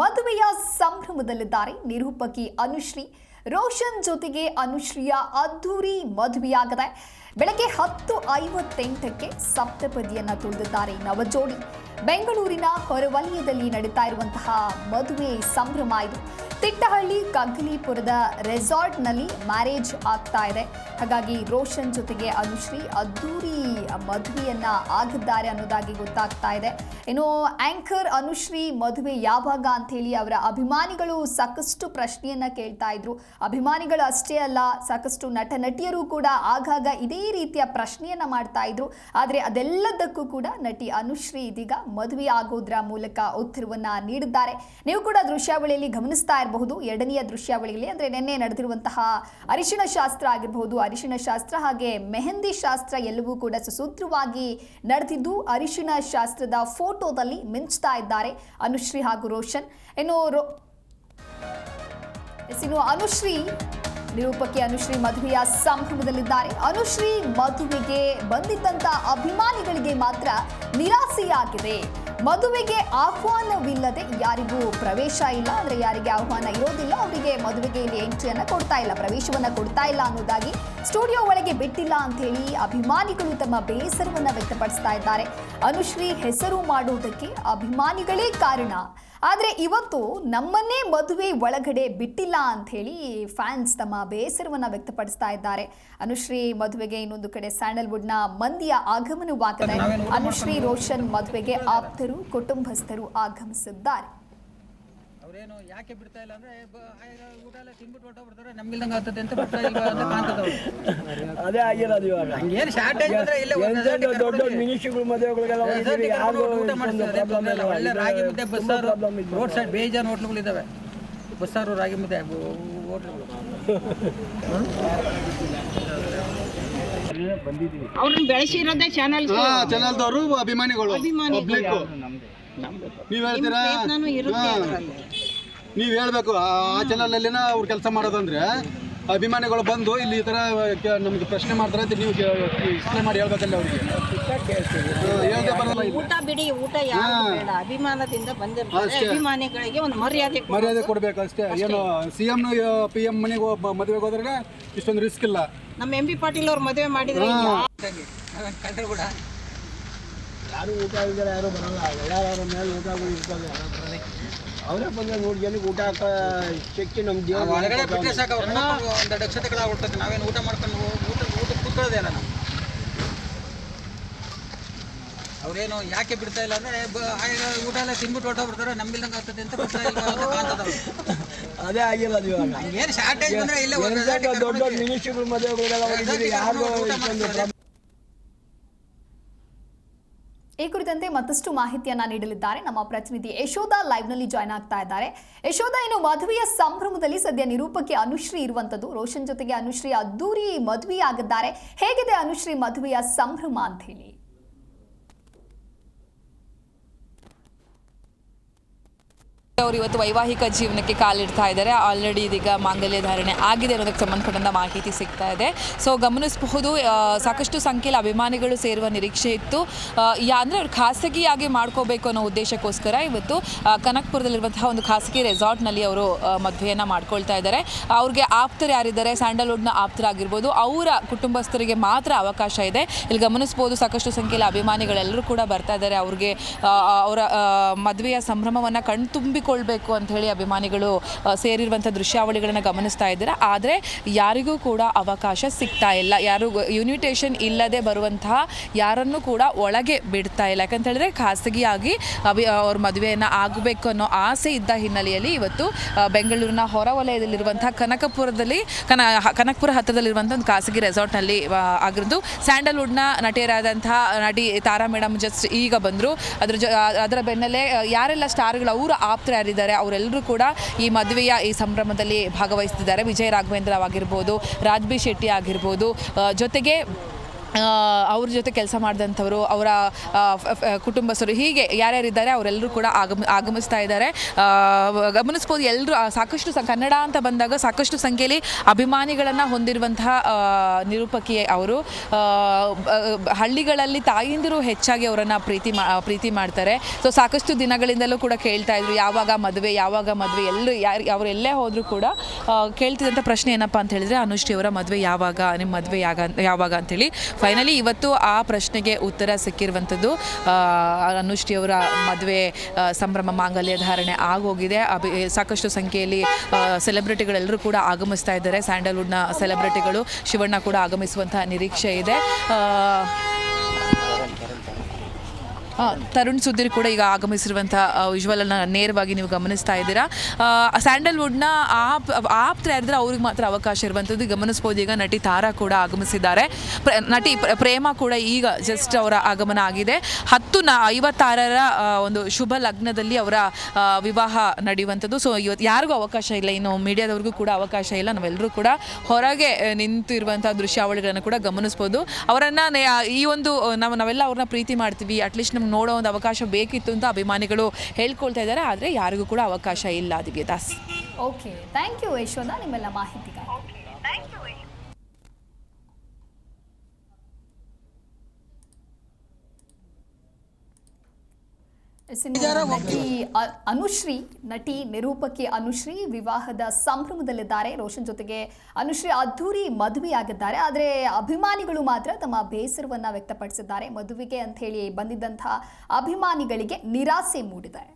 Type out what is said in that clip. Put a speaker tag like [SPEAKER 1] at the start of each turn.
[SPEAKER 1] ಮದುವೆಯ ಸಂಭ್ರಮದಲ್ಲಿದ್ದಾರೆ. ನಿರೂಪಕಿ ಅನುಶ್ರೀ, ರೋಷನ್ ಜೊತೆಗೆ ಅನುಶ್ರೀಯ ಅದ್ಧೂರಿ ಮದುವೆಯಾಗದೆ ಬೆಳಗ್ಗೆ ಹತ್ತು ಐವತ್ತೆಂಟಕ್ಕೆ ಸಪ್ತಪದಿಯನ್ನ ತುಳಿದಿದ್ದಾರೆ ನವಜೋಡಿ. ಬೆಂಗಳೂರಿನ ಹೊರವಲಯದಲ್ಲಿ ನಡೀತಾ ಇರುವಂತಹ ಮದುವೆ ಸಂಭ್ರಮ ಇದು. ತಿಟ್ಟಹಳ್ಳಿ ರೆಸಾರ್ಟ್ ರೆಸಾರ್ಟ್ನಲ್ಲಿ ಮ್ಯಾರೇಜ್ ಆಗ್ತಾ ಇದೆ. ಹಾಗಾಗಿ ರೋಷನ್ ಜೊತೆಗೆ ಅನುಶ್ರೀ ಅದ್ದೂರಿ ಮದುವೆಯನ್ನ ಆಗಿದ್ದಾರೆ ಅನ್ನೋದಾಗಿ ಗೊತ್ತಾಗ್ತಾ ಇದೆ. ಇನ್ನು ಆಂಕರ್ ಅನುಶ್ರೀ ಮದುವೆ ಯಾವಾಗ ಅಂತ ಹೇಳಿ ಅವರ ಅಭಿಮಾನಿಗಳು ಸಾಕಷ್ಟು ಪ್ರಶ್ನೆಯನ್ನ ಕೇಳ್ತಾ ಇದ್ರು. ಅಭಿಮಾನಿಗಳು ಅಷ್ಟೇ ಅಲ್ಲ, ಸಾಕಷ್ಟು ನಟ ನಟಿಯರು ಕೂಡ ಆಗಾಗ ಇದೇ ರೀತಿಯ ಪ್ರಶ್ನೆಯನ್ನ ಮಾಡ್ತಾ ಇದ್ರು. ಆದರೆ ಅದೆಲ್ಲದಕ್ಕೂ ಕೂಡ ನಟಿ ಅನುಶ್ರೀ ಇದೀಗ ಮದುವೆ ಆಗೋದ್ರ ಮೂಲಕ ಉತ್ತರವನ್ನ ನೀಡಿದ್ದಾರೆ. ನೀವು ಕೂಡ ದೃಶ್ಯಾವಳಿಯಲ್ಲಿ ಗಮನಿಸ್ತಾ ಇರಬಹುದು ಎರಡನೆಯ ದೃಶ್ಯಾವಳಿಯಲ್ಲಿ ಅಂದ್ರೆ ನಿನ್ನೆ ನಡೆದಿರುವಂತಹ ಅರಿಶಿಣ ಶಾಸ್ತ್ರ ಆಗಿರಬಹುದು. ಅರಿಶಿಣ ಶಾಸ್ತ್ರ ಹಾಗೆ ಮೆಹಂದಿ ಶಾಸ್ತ್ರ ಎಲ್ಲವೂ ಕೂಡ ಸುಸೂತ್ರವಾಗಿ ನಡೆದಿದ್ದು ಅರಿಶಿಣ ಶಾಸ್ತ್ರದ ಫೋಟೋದಲ್ಲಿ ಮಿಂಚ್ತಾ ಇದ್ದಾರೆ ಅನುಶ್ರೀ ಹಾಗೂ ರೋಷನ್. ಇನ್ನು ರೋ ಅನುಶ್ರೀ, ನಿರೂಪಕಿ ಅನುಶ್ರೀ ಮದುವೆಯ ಸಂಭ್ರಮದಲ್ಲಿದ್ದಾರೆ. ಅನುಶ್ರೀ ಮಧುವಿಗೆ ಬಂದಿದ್ದಂತ ಅಭಿಮಾನಿಗಳಿಗೆ ಮಾತ್ರ ನಿರಾಸೆಯಾಗಿದೆ. ಮದುವೆಗೆ ಆಹ್ವಾನವಿಲ್ಲದೆ ಯಾರಿಗೂ ಪ್ರವೇಶ ಇಲ್ಲ, ಅಂದ್ರೆ ಯಾರಿಗೆ ಆಹ್ವಾನ ಇರೋದಿಲ್ಲ, ಅವರಿಗೆ ಮದುವೆಗೆ ಇಲ್ಲಿ ಎಂಟ್ರಿಯನ್ನು ಕೊಡ್ತಾ ಇಲ್ಲ, ಪ್ರವೇಶವನ್ನ ಕೊಡ್ತಾ ಇಲ್ಲ ಅನ್ನೋದಾಗಿ ಸ್ಟುಡಿಯೋ ಒಳಗೆ ಬಿಟ್ಟಿಲ್ಲ ಅಂತ ಹೇಳಿ ಅಭಿಮಾನಿಗಳು ತಮ್ಮ ಬೇಸರವನ್ನ ವ್ಯಕ್ತಪಡಿಸ್ತಾ ಇದ್ದಾರೆ. ಅನುಶ್ರೀ ಹೆಸರು ಮಾಡುವುದಕ್ಕೆ ಅಭಿಮಾನಿಗಳೇ ಕಾರಣ. ಆದರೆ ಇವತ್ತು ನಮ್ಮನ್ನೇ ಮದುವೆ ಒಳಗಡೆ ಬಿಟ್ಟಿಲ್ಲ ಅಂತ ಹೇಳಿ ಫ್ಯಾನ್ಸ್ ತಮ್ಮ ಬೇಸರವನ್ನ ವ್ಯಕ್ತಪಡಿಸ್ತಾ ಇದ್ದಾರೆ. ಅನುಶ್ರೀ ಮದುವೆಗೆ ಇನ್ನೊಂದು ಕಡೆ ಸ್ಯಾಂಡಲ್ವುಡ್ನ ಮಂದಿಯ ಆಗಮನವಾಗಿದೆ ಅನುಶ್ರೀ ರೋಷನ್ ಮದುವೆಗೆ ಆಪ್ತರು, ಕುಟುಂಬಸ್ಥರು ಆಗಮಿಸಿದ್ದಾರೆ.
[SPEAKER 2] ಅವ್ರೇನು ಯಾಕೆ ಬಿಡ್ತಾ ಇಲ್ಲ ಅಂದ್ರೆ ಊಟ ಎಲ್ಲ ತಿನ್ಬಿಟ್ಟು ಹೊಟ್ಟೋಗ್ಬಿಡ್ತಾರೆ ನಮ್ಗಿಲ್ದಂಗ ಆಗ್ತದೆ ಅಂತ ಬಿಡ್ತಾ ಇಲ್ಲ ಅಂತ ಕಾಣ್ತದೆ
[SPEAKER 3] ಅದೇ ಆಗಿರೋದು ಇವಾಗ.
[SPEAKER 2] ಹಂಗೇನು ಶಾರ್ಟೇಜ್ ಬಂದ್ರೆ ಇಲ್ಲೇ
[SPEAKER 3] ದೊಡ್ಡ ದೊಡ್ಡ ಮಿನಿಸ್ಟ್ರಿಗಳ ಮದುವೆಗಳಿಗೆಲ್ಲ
[SPEAKER 2] ಊಟ ಮಾಡಿಸ್ತಾರೆ ಒಳ್ಳೆ ರಾಗಿ ಮುದ್ದೆ ಬಸ್ಸಾರು ರೋಡ್ ಸೈಡ್ ಬೇಜಾನ್ ಹೋಟ್ಲುಗಳಿದ್ದಾವೆ ಬಸ್ಸಾರು ರಾಗಿ ಮುದ್ದೆ ಹೋಟ್ಲುಗಳು.
[SPEAKER 4] ಅವ್ರನ್ನ ಬೆಳೆಸಿರೋದೇ ಚಾನಲ್
[SPEAKER 5] ಚಾನಲ್ದವರು ಅಭಿಮಾನಿಗಳು ಪಬ್ಲಿಕ್ ನೀವ್ ಹೇಳ್ತೀರಾ? ನೀವ್ ಹೇಳ್ಬೇಕು ಆ ಚಾನಲ್ ಅಲ್ಲಿನ ಅವ್ರು ಕೆಲಸ ಮಾಡೋದಂದ್ರೆ ಅಭಿಮಾನಿಗಳು ಬಂದು ಇಲ್ಲಿ ಈ ತರ ಕೆ- ನಮ್ಗೆ ಪ್ರಶ್ನೆ ಮಾಡ್ತಾರೆ ಅಂತ ನೀವು ಇಷ್ಟೇ ಮಾಡಿ ಹೇಳ್ಬೇಕಲ್ಲ ಅವ್ರಿಗೆ. ಹೇಳ್ದೆ ಬರಲ್ಲ.
[SPEAKER 4] ಊಟ ಬಿಡಿ ಊಟ ಯಾರು ಬೇಡ. ಅಭಿಮಾನದಿಂದ ಬಂದಿರ್ತಾರೆ.
[SPEAKER 5] ಅಷ್ಟೇ.
[SPEAKER 4] ಅಭಿಮಾನಿಗಳಿಗೆ ಒಂದು ಮರ್ಯಾದೆ ಕೊಡು.
[SPEAKER 5] ಮರ್ಯಾದೆ ಕೊಡ್ಬೇಕು ಅಷ್ಟೇ. ಏನು ಸಿ ಎಂ ಪಿ ಎಂ ಮನೆಗೆ ಮದುವೆಗೆ ಹೋದ್ರೆ ಇಷ್ಟೊಂದು ರಿಸ್ಕ್ ಇಲ್ಲ.
[SPEAKER 4] ನಮ್ಮ ಎಂ ಬಿ ಪಾಟೀಲ್ ಅವ್ರು ಮದುವೆ ಮಾಡಿದ್ರೆ
[SPEAKER 3] ಯಾರು ಊಟ ಇದ್ದಾರೆ ಯಾರು ಬರಲ್ಲ. ಎಲ್ಲರ ಮೇಲೆ ಊಟ ಇರ್ತದೆ ಅವರೇ ಬಂದ ನೂರು ಜನಕ್ಕೆ ಊಟ ಹಾಕೋ ಶಕ್ತಿ ನಮ್ಮ ದೇವ್ರ
[SPEAKER 2] ಒಳಗಡೆ ಬಿಟ್ಟರೆ ಸಾಕು ಅವ್ರು ಒಂದು ಅಕ್ಷತೆಗಳಾಗ್ಬಿಡ್ತದೆ ನಾವೇನು ಊಟ ಮಾಡ್ಕೊಂಡು ಊಟ ಊಟ ಕೂತ್ಕೊಳ್ಳೋದೇ ಇಲ್ಲ ನಾವು. ಅವ್ರೇನು ಯಾಕೆ ಬಿಡ್ತಾ ಇಲ್ಲ ಅಂದ್ರೆ ಊಟ ಎಲ್ಲ ತಿನ್ಬಿಟ್ಟು ಹೊರಟೋಗ್ಬಿಡ್ತಾರೆ ನಂಬಿಲ್ಲಂಗೆ ಆಗ್ತದೆ ಅಂತ ಬಿಡ್ತಾ ಇಲ್ಲ
[SPEAKER 3] ಅದೇ ಆಗಿಲ್ಲ ಇವಾಗ.
[SPEAKER 2] ಹಂಗೇನು ಶಾರ್ಟೇಜ್ ಬಂದ್ರೆ ಇಲ್ಲ
[SPEAKER 3] ದೊಡ್ಡ ದೊಡ್ಡ ಮಿನಿಸ್ಟ್ರಿಗಳ ಮದುವೆಗಳಿಗೆಲ್ಲ ಹೋಗಿದ್ದೀವಿ ಯಾರಿಗೂ ಇಷ್ಟೊಂದು ಪ್ರಾಬ್ಲಮ್
[SPEAKER 1] ಈ ಕುರಿತಂತೆ ಮತ್ತಷ್ಟು ಮಾಹಿತಿಯನ್ನ ನೀಡಲಿದ್ದಾರೆ ನಮ್ಮ ಪ್ರತಿನಿಧಿ ಯಶೋಧ ಲೈವ್ನಲ್ಲಿ ಜಾಯ್ನ್ ಆಗ್ತಾ ಇದ್ದಾರೆ. ಯಶೋಧ, ಇನ್ನು ಮದುವೆಯ ಸಂಭ್ರಮದಲ್ಲಿ ಸದ್ಯ ನಿರೂಪಕ್ಕೆ ಅನುಶ್ರೀ ಇರುವಂತದ್ದು. ರೋಷನ್ ಜೊತೆಗೆ ಅನುಶ್ರೀ ಅದ್ದೂರಿ ಮದುವೆಯಾಗಿದ್ದಾರೆ. ಹೇಗಿದೆ ಅನುಶ್ರೀ ಮದುವೆಯ ಸಂಭ್ರಮ ಅಂತ ಹೇಳಿ?
[SPEAKER 6] ಅವರು ಇವತ್ತು ವೈವಾಹಿಕ ಜೀವನಕ್ಕೆ ಕಾಲಿಡ್ತಾ ಇದ್ದಾರೆ. ಆಲ್ರೆಡಿ ಇದೀಗ ಮಾಂಗಲ್ಯ ಧಾರಣೆ ಆಗಿದೆ ಅನ್ನೋದಕ್ಕೆ ಸಂಬಂಧಪಟ್ಟಂತ ಮಾಹಿತಿ ಸಿಗ್ತಾ ಇದೆ. ಸೊ ಗಮನಿಸಬಹುದು ಸಾಕಷ್ಟು ಸಂಖ್ಯೆಯಲ್ಲಿ ಅಭಿಮಾನಿಗಳು ಸೇರುವ ನಿರೀಕ್ಷೆ ಇತ್ತು. ಅಂದರೆ ಅವ್ರು ಖಾಸಗಿಯಾಗಿ ಮಾಡ್ಕೋಬೇಕು ಅನ್ನೋ ಉದ್ದೇಶಕ್ಕೋಸ್ಕರ ಇವತ್ತು ಕನಕ್ಪುರದಲ್ಲಿರುವಂತಹ ಒಂದು ಖಾಸಗಿ ರೆಸಾರ್ಟ್ನಲ್ಲಿ ಅವರು ಮದುವೆಯನ್ನು ಮಾಡ್ಕೊಳ್ತಾ ಇದ್ದಾರೆ. ಅವ್ರಿಗೆ ಆಪ್ತರು ಯಾರಿದ್ದಾರೆ? ಸ್ಯಾಂಡಲ್ವುಡ್ನ ಆಪ್ತರಾಗಿರ್ಬೋದು. ಅವರ ಕುಟುಂಬಸ್ಥರಿಗೆ ಮಾತ್ರ ಅವಕಾಶ ಇದೆ. ಇಲ್ಲಿ ಗಮನಿಸ್ಬೋದು ಸಾಕಷ್ಟು ಸಂಖ್ಯೆಯಲ್ಲಿ ಅಭಿಮಾನಿಗಳೆಲ್ಲರೂ ಕೂಡ ಬರ್ತಾ ಇದ್ದಾರೆ. ಅವ್ರಿಗೆ ಅವರ ಮದುವೆಯ ಸಂಭ್ರಮವನ್ನು ಕಣ್ತುಂಬಿಕೊಳ್ಬೇಕು ಅಂತ ಹೇಳಿ ಅಭಿಮಾನಿಗಳು ಸೇರಿರುವಂಥ ದೃಶ್ಯಾವಳಿಗಳನ್ನು ಗಮನಿಸ್ತಾ ಇದ್ದಾರೆ. ಆದರೆ ಯಾರಿಗೂ ಕೂಡ ಅವಕಾಶ ಸಿಗ್ತಾ ಇಲ್ಲ. ಯಾರು ಇನ್ವಿಟೇಷನ್ ಇಲ್ಲದೆ ಬರುವಂತಹ ಯಾರನ್ನು ಕೂಡ ಒಳಗೆ ಬಿಡ್ತಾ ಇಲ್ಲ. ಯಾಕಂತ ಹೇಳಿದ್ರೆ ಖಾಸಗಿಯಾಗಿ ಅಭಿ ಅವ್ರ ಮದುವೆಯನ್ನು ಆಗಬೇಕು ಅನ್ನೋ ಆಸೆ ಇದ್ದ ಹಿನ್ನೆಲೆಯಲ್ಲಿ ಇವತ್ತು ಬೆಂಗಳೂರಿನ ಹೊರವಲಯದಲ್ಲಿರುವಂತಹ ಕನಕಪುರದಲ್ಲಿ, ಕನ ಕನಕಪುರ ಹತ್ತಿರದಲ್ಲಿರುವಂಥ ಒಂದು ಖಾಸಗಿ ರೆಸಾರ್ಟ್ನಲ್ಲಿ ನಲ್ಲಿ ಆಗಿರೋದು ಸ್ಯಾಂಡಲ್ವುಡ್ನ ನಟಿಯರಾದಂತಹ ನಟಿ ತಾರಾ ಮೇಡಮ್ ಜಸ್ಟ್ ಈಗ ಬಂದರು. ಅದ್ರ ಜೊ ಅದರ ಬೆನ್ನಲ್ಲೇ ಯಾರೆಲ್ಲ ಸ್ಟಾರ್ಗಳು, ಅವರು ಆಪ್ತರು ಯಾರಿದ್ದಾರೆ ಅವರೆಲ್ಲರೂ ಕೂಡ ಈ ಮದುವೆಯ ಈ ಸಂಭ್ರಮದಲ್ಲಿ ಭಾಗವಹಿಸ್ತಿದ್ದಾರೆ. ವಿಜಯ ರಾಘವೇಂದ್ರ ಆಗಿರ್ಬೋದು, ರಾಜ್ಬಿ ಶೆಟ್ಟಿ ಆಗಿರ್ಬೋದು. ಜೊತೆಗೆ ಅವ್ರ ಜೊತೆ ಕೆಲಸ ಮಾಡಿದಂಥವರು, ಅವರ ಕುಟುಂಬಸ್ಥರು, ಹೀಗೆ ಯಾರ್ಯಾರಿದ್ದಾರೆ ಅವರೆಲ್ಲರೂ ಕೂಡ ಆಗಮ, ಆಗಮಿಸ್ತಾ ಇದ್ದಾರೆ. ಗಮನಿಸ್ಬೋದು ಎಲ್ಲರೂ ಸಾಕಷ್ಟು ಕನ್ನಡ ಅಂತ ಬಂದಾಗ ಸಾಕಷ್ಟು ಸಂಖ್ಯೆಯಲ್ಲಿ ಅಭಿಮಾನಿಗಳನ್ನು ಹೊಂದಿರುವಂತಹ ನಿರೂಪಕಿ ಅವರು. ಹಳ್ಳಿಗಳಲ್ಲಿ ತಾಯಂದಿರು ಹೆಚ್ಚಾಗಿ ಅವರನ್ನು ಪ್ರೀತಿ ಮಾ, ಪ್ರೀತಿ ಮಾಡ್ತಾರೆ. ಸೊ ಸಾಕಷ್ಟು ದಿನಗಳಿಂದಲೂ ಕೂಡ ಕೇಳ್ತಾ ಇದ್ರು, ಯಾವಾಗ ಮದುವೆ ಯಾವಾಗ ಮದುವೆ ಎಲ್ಲೂ ಯಾರು, ಅವರು ಎಲ್ಲೇ ಹೋದರೂ ಕೂಡ ಕೇಳ್ತಿದ್ದಂಥ ಪ್ರಶ್ನೆ ಏನಪ್ಪ ಅಂತ ಹೇಳಿದ್ರೆ, ಅನುಶ್ರೀ ಅವರ ಮದುವೆ ಯಾವಾಗ, ನಿಮ್ಮ ಮದುವೆ ಯಾವಾಗ ಯಾವಾಗ? ಅಂತೇಳಿ ಫೈನಲಿ ಇವತ್ತು ಆ ಪ್ರಶ್ನೆಗೆ ಉತ್ತರ ಸಿಕ್ಕಿರುವಂಥದ್ದು ಅನುಷ್ಠಿಯವರ ಮದುವೆ ಸಂಭ್ರಮ ಮಾಂಗಲ್ಯ ಧಾರಣೆ ಆಗೋಗಿದೆ. ಅಭಿ, ಸಾಕಷ್ಟು ಸಂಖ್ಯೆಯಲ್ಲಿ ಸೆಲೆಬ್ರಿಟಿಗಳೆಲ್ಲರೂ ಕೂಡ ಆಗಮಿಸ್ತಾ ಇದ್ದಾರೆ. ಸ್ಯಾಂಡಲ್ವುಡ್ನ ಸೆಲೆಬ್ರಿಟಿಗಳು ಶಿವಣ್ಣ ಕೂಡ ಆಗಮಿಸುವಂತಹ ನಿರೀಕ್ಷೆ ಇದೆ. ತರುಣ್ ಸುಧೀರ್ ಕೂಡ ಈಗ ಆಗಮಿಸಿರುವಂಥ ವಿಜುವಲನ್ನು ನೇರವಾಗಿ ನೀವು ಗಮನಿಸ್ತಾ ಇದ್ದೀರಾ. ಸ್ಯಾಂಡಲ್ವುಡ್ನ ಆಪ್, ಆಪ್ತರ ಇದ್ರೆ ಅವ್ರಿಗೆ ಮಾತ್ರ ಅವಕಾಶ ಇರುವಂಥದ್ದು. ಗಮನಿಸ್ಬೋದು, ಈಗ ನಟಿ ತಾರಾ ಕೂಡ ಆಗಮಿಸಿದ್ದಾರೆ. ನಟಿ ಪ್ರೇಮ ಕೂಡ ಈಗ ಜಸ್ಟ್ ಅವರ ಆಗಮನ ಆಗಿದೆ. ಹತ್ತು ನ, ಐವತ್ತಾರರ ಒಂದು ಶುಭ ಲಗ್ನದಲ್ಲಿ ಅವರ ವಿವಾಹ ನಡೆಯುವಂಥದ್ದು. ಸೊ ಇವತ್ತು ಯಾರಿಗೂ ಅವಕಾಶ ಇಲ್ಲ. ಇನ್ನು ಮೀಡಿಯಾದವ್ರಿಗೂ ಕೂಡ ಅವಕಾಶ ಇಲ್ಲ. ನಾವೆಲ್ಲರೂ ಕೂಡ ಹೊರಗೆ ನಿಂತಿರುವಂಥ ದೃಶ್ಯಾವಳಿಗಳನ್ನು ಕೂಡ ಗಮನಿಸ್ಬೋದು. ಅವರನ್ನು ಈ ಒಂದು, ನಾವು, ನಾವೆಲ್ಲ ಅವ್ರನ್ನ ಪ್ರೀತಿ ಮಾಡ್ತೀವಿ. ಅಟ್ಲೀಸ್ಟ್ ನಮ್ಗೆ ನೋಡೋ ಒಂದು ಅವಕಾಶ ಬೇಕಿತ್ತು ಅಂತ ಅಭಿಮಾನಿಗಳು ಹೇಳ್ಕೊಳ್ತಾ ಇದ್ದಾರೆ, ಆದರೆ ಯಾರಿಗೂ ಕೂಡ ಅವಕಾಶ ಇಲ್ಲ Divyadas
[SPEAKER 1] okay thank you Yashoda, ನಿಮ್ಮೆಲ್ಲ ಮಾಹಿತಿಗಾಗಿ ಎಸ್, ಇನ್ನು ನಟಿ ಅನುಶ್ರೀ ನಟಿ ನಿರೂಪಕಿ ಅನುಶ್ರೀ ವಿವಾಹದ ಸಂಭ್ರಮದಲ್ಲಿದ್ದಾರೆ. ರೋಷನ್ ಜೊತೆಗೆ ಅನುಶ್ರೀ ಅದ್ಧೂರಿ ಮದುವೆಯಾಗಿದ್ದಾರೆ. ಆದರೆ ಅಭಿಮಾನಿಗಳು ಮಾತ್ರ ತಮ್ಮ ಬೇಸರವನ್ನ ವ್ಯಕ್ತಪಡಿಸಿದ್ದಾರೆ. ಮದುವೆಗೆ ಅಂತ ಹೇಳಿ ಬಂದಿದ್ದಂತಹ ಅಭಿಮಾನಿಗಳಿಗೆ ನಿರಾಸೆ ಮೂಡಿದೆ.